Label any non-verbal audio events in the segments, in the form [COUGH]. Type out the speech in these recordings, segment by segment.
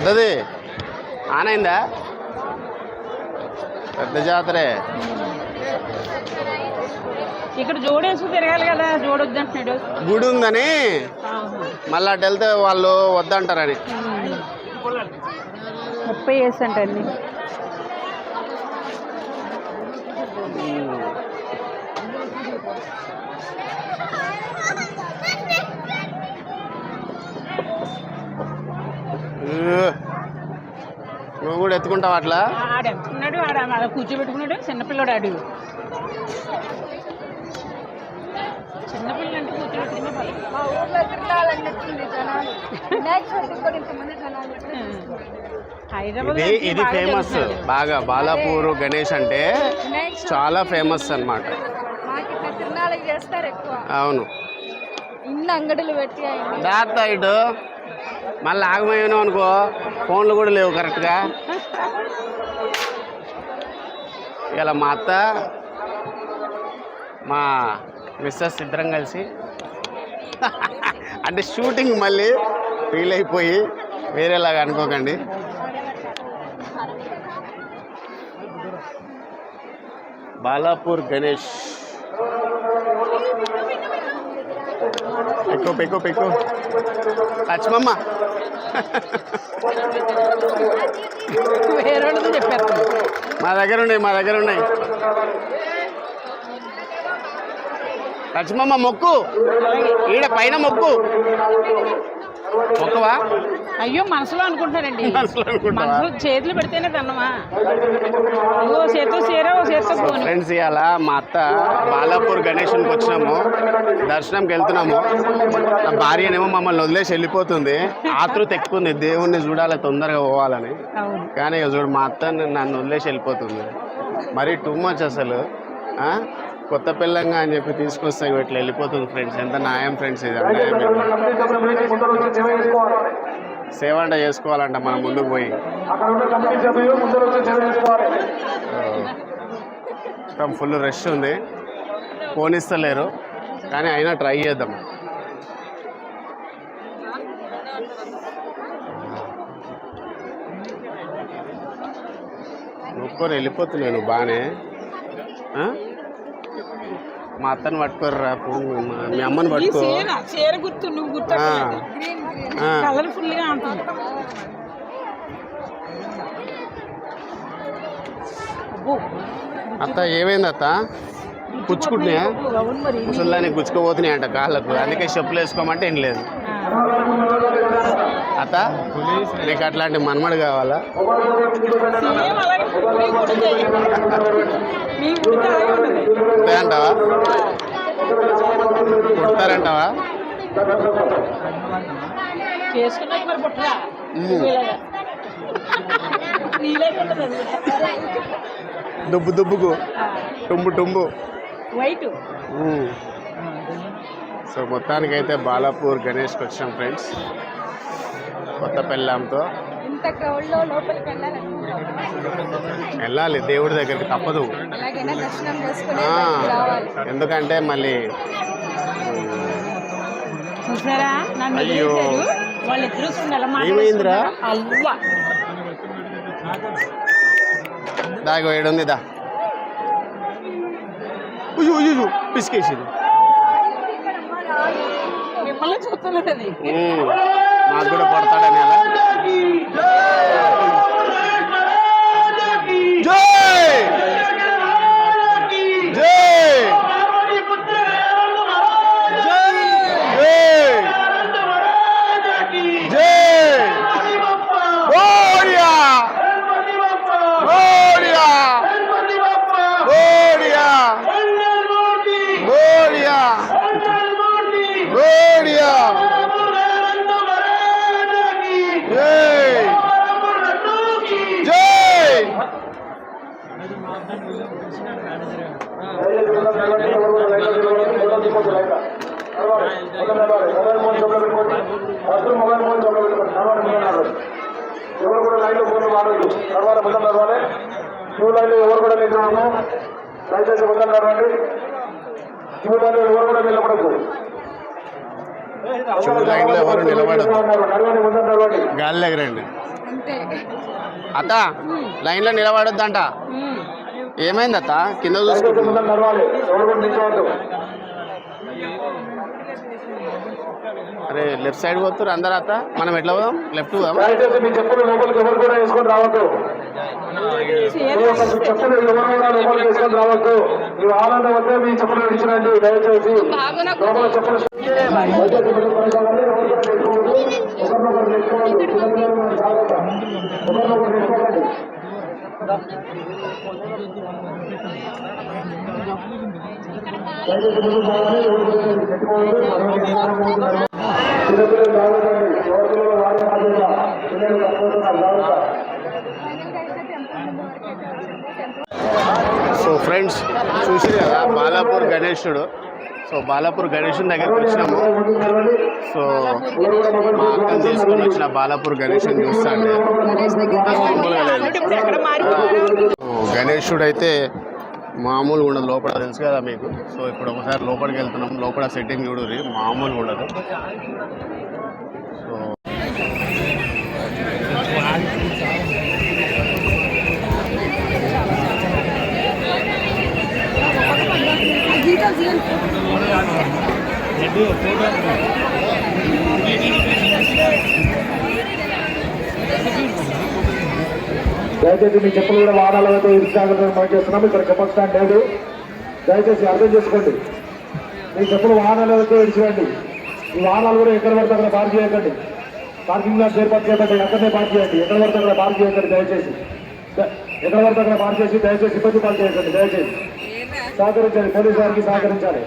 పెద్దది. ఆనైందా? పెద్ద జాతరే. ఇక్కడ జోడేసి తిరగాలి కదా జోడొద్దు అంటున్నాడు గుడి ఉందని. మళ్ళీ అటు వెళ్తే వాళ్ళు వద్దంటారని. ముప్పై వేసి కూడా ఎత్తుకుంటావు అట్లా? ఆడ కూర్చోబెట్టుకున్నాడు చిన్నపిల్లడు ఆడు. కూర్చోబెట్టుకునే. మా ఊర్లో జనాలు. ఇంతమంది జనాలు ఇది ఇది ఫేమస్. బాగా బాలాపూర్ గణేష్ అంటే చాలా ఫేమస్ ఎక్కువ. అవును. ఇన్ని అంగడులు పెట్టి దాత ఇటు. మళ్ళీ ఆగమయ్యాను అనుకో ఫోన్లు కూడా లేవు కరెక్ట్గా ఇలా మా అత్త మా మిస్సెస్ ఇద్దరం కలిసి అంటే షూటింగ్ మళ్ళీ ఫీల్ అయిపోయి వేరేలాగా అనుకోకండి. బాలాపూర్ గణేష్. పెక్కు పెక్కు పెక్కు లక్ష్మమ్మ చెప్పారు [LAUGHS] మా దగ్గర ఉన్నాయి మా దగ్గర ఉన్నాయి. లక్ష్మమ్మ మొక్కు. ఈడ పైన మొక్కు. మొక్కవా? అయ్యో మనసులో అనుకుంటున్నారండి. మనసులో చేతులు పెడితేనే తిన్నమా చేతితో ఫ్రెండ్స్ ఇవాళ మా అత్త బాలాపూర్ గణేషన్కి వచ్చినాము. దర్శనంకి వెళ్తున్నాము. నా భార్యనేమో మమ్మల్ని వదిలేసి వెళ్ళిపోతుంది. ఆతృత ఎక్కువ ఉంది దేవుణ్ణి చూడాలి తొందరగా పోవాలని. అవును. కానీ ఇక చూడు మా అత్త నన్ను వదిలేసి వెళ్ళిపోతుంది. మరీ టూ మచ్ అసలు. ఆ? కొత్త పిల్లంగా అని చెప్పి తీసుకొస్తే ఇట్లా వెళ్ళిపోతుంది ఫ్రెండ్స్ ఎంత న్యాయం ఫ్రెండ్స్ ఇది? అన్యాయం ఇది. సేవ అంట చేసుకోవాలంట మనం ముందుకు పోయి. మొత్తం ఫుల్ రష్ ఉంది. పోనిస్తలేరు. కానీ అయినా ట్రై చేద్దాం. నొక్కొని వెళ్ళిపోతున్నాను బాగానే? మా అత్తని పట్టుకోర్రా మా- అమ్మని పట్టుకో. చీర గుర్తు నువ్వు గుర్తు ఆ, ఆ. కలర్ఫుల్గా ఉంటుంది. అబ్బో. అత్త ఏమైంది అత్త? ముసల్దాన్ని గుచ్చుకోబోతున్నాయి అంట కాళ్ళకు. అందుకే చెప్పులు వేసుకోమంటే ఏం లేదు. అత్త నీకు అట్లాంటి మన్మడు కావాలా? అంతే అంటావా? కుడతారంటావా? చేసుకున్నాక మరి పుట్టరా ఉమ్. ఇలాగా నీలాగే ఉంటుంది అది దుబ్బు దుబ్బుకు. టుంబు టుంబు. వైట్. సో మొత్తానికైతే బాలాపూర్ గణేష్కి వచ్చాం ఫ్రెండ్స్. కొత్త పెళ్ళాంతో. వెళ్ళాలి దేవుడి దగ్గరికి తప్పదు. ఎందుకంటే మళ్ళీ అయ్యో. ఏమైందిరా? అవ్వ దాగో ఏడుంది దా. ఉయ్యు ఉయ్యు పిసికేసింది. నాకు కూడా కొడతాడని అలా జై జై జై జై గోరియా గోరియా గోరియా గోరియా గోరియా జై జై ఎవరు కూడా లైన్లో ఫోన్లు వాడద్దు తర్వాత ముందు నడవాలి క్యూ లైన్లో ఎవరు కూడా నిద్రము దయచేసి నడవండి క్యూ లైన్లో ఎవరు కూడా నిలబడద్దు క్యూ లైన్లో ఎవరు నిలబడద్దు. గాలి ఎగరండి అత్త లైన్లో నిలబడొద్దంట. ఏమైంది అత్త? కింద దయచేసి చూసుకుంటున్నా ముందర నడవాలి. ఎవరు కూడా నిల్చోవద్దు అరే లెఫ్ట్ సైడ్ పోతున్నారు అందరు అత్త. మనం ఎట్లా పోదాం? లెఫ్ట్ పోదాం దయచేసి సో ఫ్రెండ్స్ చూసి కదా బాలాపూర్ గణేశుడు సో బాలాపూర్ గణేషుని దగ్గరికి వచ్చినాము. సో మా అక్కలు తీసుకొని వచ్చిన బాలాపూర్ గణేశుని చూస్తా అంటే అయితే మామూలుగా ఉండదు లోపల తెలుసు కదా మీకు. సో ఇప్పుడు ఒకసారి లోపలికి వెళ్తున్నాం లోపల సెట్టింగ్ చూడరు మామూలుగా ఉండదు. సో దయచేసి మీ చెప్పులు కూడా వాహనాలతో ఇరుచాగ్రత్తగా మనం చేస్తున్నాము. ఇక్కడ చెప్పల్ స్టాండ్ లేదు. దయచేసి అర్థం చేసుకోండి. మీ చెప్పులు వాహనాలతో ఇడిచివేయండి. ఈ వాహనాలు కూడా ఎక్కడ పడితే అక్కడ పార్క్ చేయకండి. పార్కింగ్ లాట్ ఏర్పాటు చేయకండి. అక్కడనే పార్క్ చేయండి. ఎక్కడ పడితే అక్కడ పార్క్ చేయకండి దయచేసి. ఎక్కడ పడితే అక్కడ పార్క్ చేసి దయచేసి ఇబ్బంది పాలు చేయకండి. దయచేసి. సహకరించాలి. పోలీసు వారికి సహకరించాలి.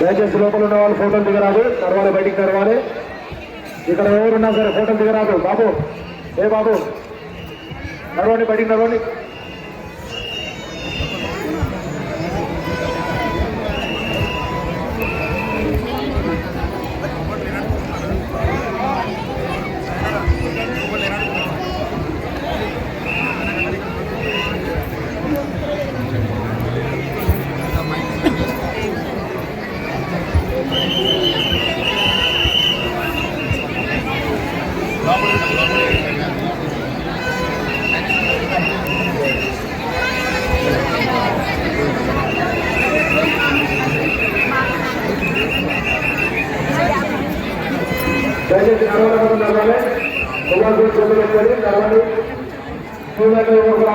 దయచేసి లోపల ఉన్న వాళ్ళు ఫోటోలు దిగరాదు. నడవాలి బయటికి నడవాలి ఇక్కడ ఎవరున్నా సరే ఫోటోలు దిగరాదు. బాబు ఏ బాబు? నడవండి బయటికి నడవండి.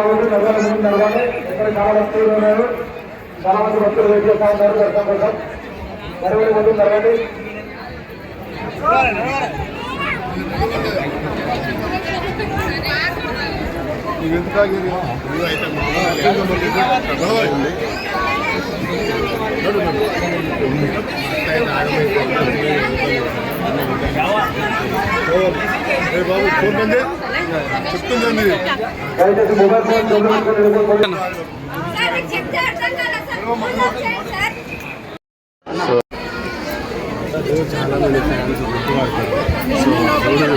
స్కూళ్ళలో ఎవరు రావాలి నడవాలి ముందు ఇక్కడ చాలా వస్తువులు ఉన్నారు. చాలా మంది భక్తులు వెయిట్ చేస్తా ఉన్నారు దర్శనం కోసం నడవాలి ముందు నడవండి అయితే మామూలుగా ఉంది. ఫోన్ చాలా మంది ఫ్యాన్స్ గుర్తుపడతారు సో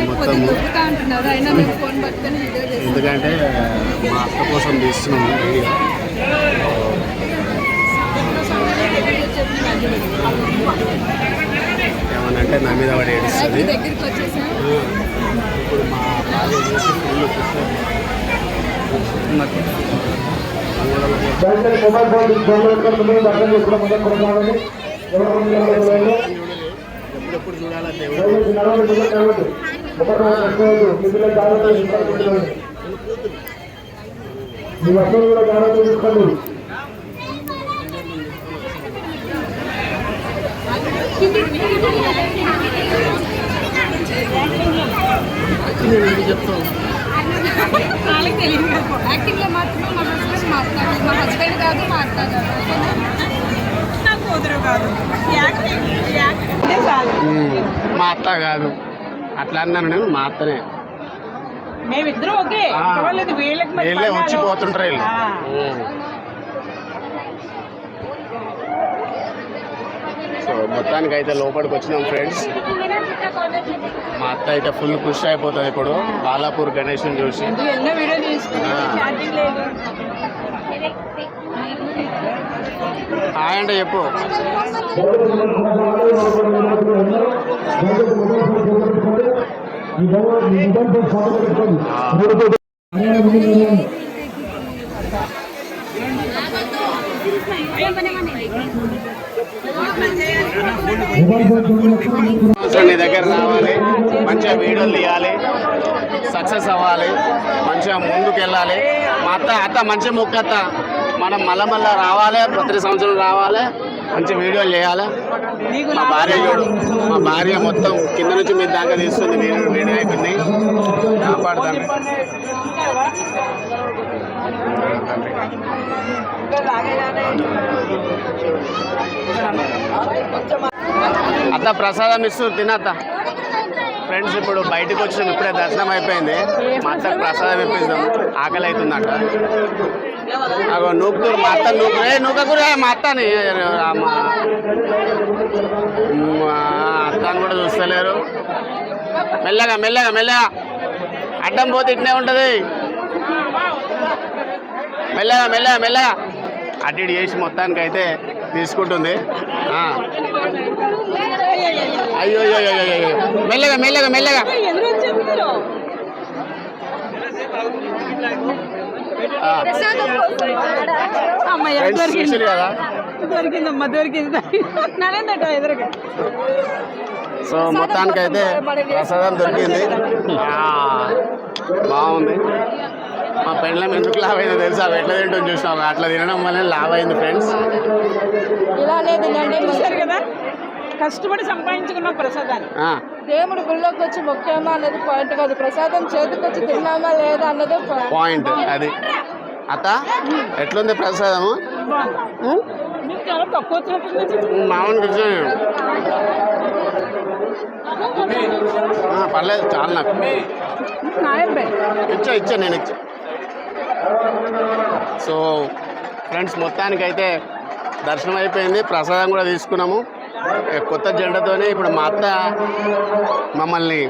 మొత్తము ఎందుకంటే మా అక్క కోసం తీస్తున్నాము వీడియో ఏమనంటే నా మీద వాడు ఏడుస్తుంది. ఇప్పుడు మా చేసి ఫుల్ ఫోన్ పెట్టుకొని ముందు దర్శనం చేసుకున్న ముందు కొనసాగండి ఎవరు ముందు నిలబడలేదు. ఎప్పుడెప్పుడు చూడాలా దేవుడు దయచేసి నడవండి ముందు నడవండి ఒకరిని ఒకరు పెట్టుకోవద్దు మీ పిల్లలు జాగ్రత్తగా చూసుకోండి మీ వస్తువులు కూడా జాగ్రత్తగా వాళ్ళకి తెలియదు మాత్రమే మా హస్బెండ్ మాట్లాడాలి మా హస్బెండ్ కాదు మాట్లాడాలి నా కూతురు కాదు యాక్టింగ్ యాక్టింగ్ మా అత్త కాదు. అట్లా అన్నాను నేను మా అత్తనే మేమిద్దరం. పర్వాలేదు వీళ్ళకి మరి వీళ్ళే వచ్చి పన్నాలు. పోతుంటారు వీళ్ళు ఆ. ఉమ్. సో మొత్తానికి అయితే లోపలికి వచ్చినాం ఫ్రెండ్స్. మా అత్త అయితే ఫుల్ ఖుషి అయిపోతుంది ఇప్పుడు. బాలాపూర్ గణేష్ని చూసి. హాయ్ అంటే చెప్పు. నీ దగ్గర రావాలి మంచిగా వీడియోలు తీయాలి సక్సెస్ అవ్వాలి మంచిగా ముందుకు వెళ్ళాలి మా అత్త అత్త మంచి ముక్కత్త మనం మళ్ళా మళ్ళా రావాలి ప్రతి సంవత్సరం రావాలి మంచి వీడియోలు చేయాలి. మా భార్య మా భార్య మొత్తం కింద నుంచి మీద దాకా తీస్తుంది వీడియో వీడియో అయిపోయింది. కాపాడుతాను అత్త ప్రసాదం ఇస్తూ తినత్త. ఫ్రెండ్స్ ఇప్పుడు బయటకు వచ్చినాం ఇప్పుడే దర్శనం అయిపోయింది. మా అత్త ప్రసాదం ఇప్పిస్తాం ఆకలి అవుతుందంట అగో నూకుతురు మా అత్త నూపు ఏ నూకకురే మా అత్తని. మా మా అత్తని కూడా చూస్తలేరు. మెల్లగా మెల్లగా మెల్లగా. అడ్డం పోతే ఇట్నే ఉంటుంది. మెల్లగా మెల్లగా మెల్లగా. అటు ఇటు చేసి మొత్తానికి అయితే తీసుకుంటుంది ఆ. అయ్యో మెల్లగా మెల్లగా మెల్లగా ఎదురు వచ్చేది కదా దొరికిందమ్మా దొరికింది నరేందట ఎదురుగా సో మొత్తానికైతే ప్రసాదం దొరికింది బాగుంది మా పెండ్లం ఎందుకు లావ్ అయిందో తెలుసా? అవి ఎట్లా తింటుంది చూసినావు? అట్లా తినడం వల్ల లావ్ అయింది ఫ్రెండ్స్ ఇలానే తినండి చూశారు కదా? కష్టపడి సంపాదించుకున్న ప్రసాదాన్ని దేవుడు గుళ్ళోకి వచ్చి ముఖ్యమా అన్నది పాయింట్ కాదు. ప్రసాదం చేతికి వచ్చి తిన్నామా లేదా అన్నది పాయింట్ అది. అత్త ఎట్లుంది ప్రసాదము? మామూలు కూర్చొని పర్లేదు చాలు నాకు. ఇచ్చా ఇచ్చా నేను ఇచ్చా. సో ఫ్రెండ్స్ మొత్తానికి అయితే దర్శనం అయిపోయింది. ప్రసాదం కూడా తీసుకున్నాము. కొత్త జెండతోనే ఇప్పుడు మా అత్త మమ్మల్ని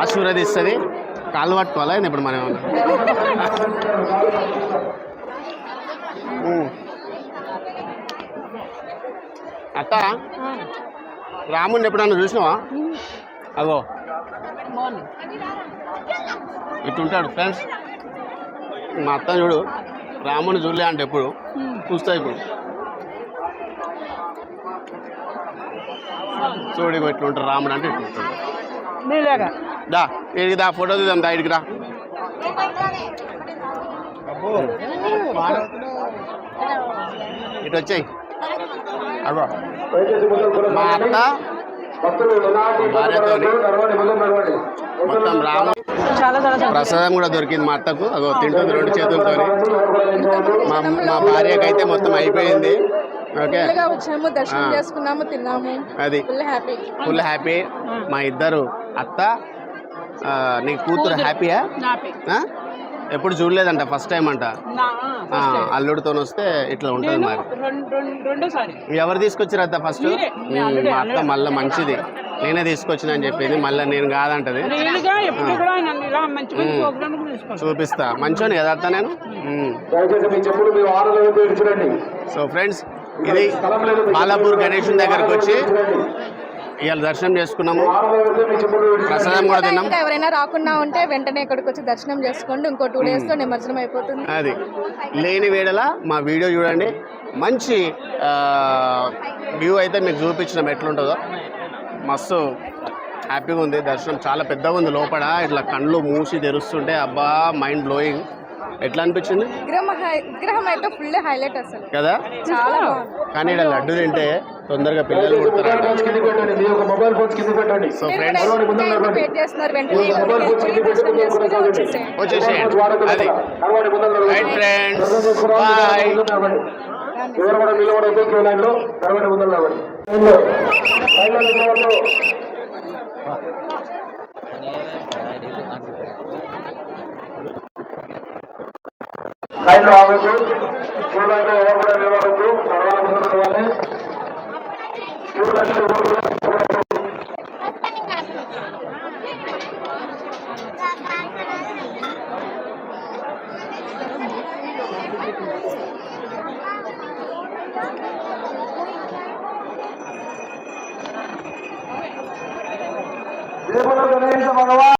ఆశీర్వదిస్తుంది. కాళ్ళు పట్టుకోవాలా? ఇప్పుడు మనం. అత్త రాముడిని ఎప్పుడన్నా చూసినావా? అగో బాగుంది ఇట్టుంటాడు ఫ్రెండ్స్. మా అత్త చూడు రాముని చూడలే అంటే ఎప్పుడు? చూస్తా ఇప్పుడు. చూడు ఇట్లుంటాడు రాముడు అంటే ఇట్లుంటాడు నీలాగా దా ఇడికి దా ఫోటో తీద్దాం దా ఇడికి రా ఇటు వచ్చాయి. అగో మా అత్త భార్యతోని మొత్తం రాము ప్రసాదం కూడా దొరికింది మా అత్తకు. అగో తింటుంది రెండు చేతులతో మా మా భార్యకి అయితే మొత్తం అయిపోయింది. ఓకే. ఫుల్గా వచ్చాము దర్శనం ఆ. చేసుకున్నాము తిన్నాము. అది. Full happy. Full happy. మా ఇద్దరు అత్త నీ కూతురు హ్యాపీయా? ఎప్పుడు చూడలేదంట ఫస్ట్ టైం అంట. అల్లుడితో వస్తే ఇట్లా ఉంటుంది మరి. ఎవరు తీసుకొచ్చారు అత్త ఫస్ట్? మా అత్త మళ్ళీ మంచిది. నేనే తీసుకొచ్చిన అని చెప్పింది. మళ్ళీ నేను కాదంటది. చూపిస్తా. మంచోని కదా అత్త నేను? సో ఫ్రెండ్స్ ఇది బాలాపూర్ గణేషన్ దగ్గరకు వచ్చి ఇవాళ దర్శనం చేసుకున్నాము. ప్రసాదం కూడా తిన్నాం ఎవరైనా రాకుండా ఉంటే వెంటనే ఇక్కడికి వచ్చి దర్శనం చేసుకోండి. ఇంకో టూ డేస్లో నిమజ్జనం అయిపోతుంది. అది. లేని వేళల మా వీడియో చూడండి. మంచి వ్యూ అయితే మీకు చూపించినాం ఎట్లుంటుందో. మస్తు హ్యాపీగా ఉంది. దర్శనం చాలా పెద్దగా ఉంది లోపల. ఇట్లా కళ్ళు మూసి తెరుస్తుంటే అబ్బా మైండ్ బ్లోయింగ్ ఎట్లా అనిపించింది? విగ్రహం అయితే ఫుల్ హైలైట్ అసలు. కదా? చాలా కానీ ఇక్కడ లడ్డు తింటే తొందరగా పిల్లలు సో ఫ్రెండ్స్ వచ్చేసేయండి. అది రైట్ ఫ్రెండ్స్ బాయ్ ఎవరు కూడా నిలబడదు క్యూ లైన్లో తర్వాత ముందర నడవండి లైన్లో. నిలబడద్దు. ఆగద్దు. క్యూ లైన్లో ఎవరు కూడా నిలబడద్దు. తర్వాత ముందర నడవాలి క్యూ లైన్ हे बोलो गणेश भगवान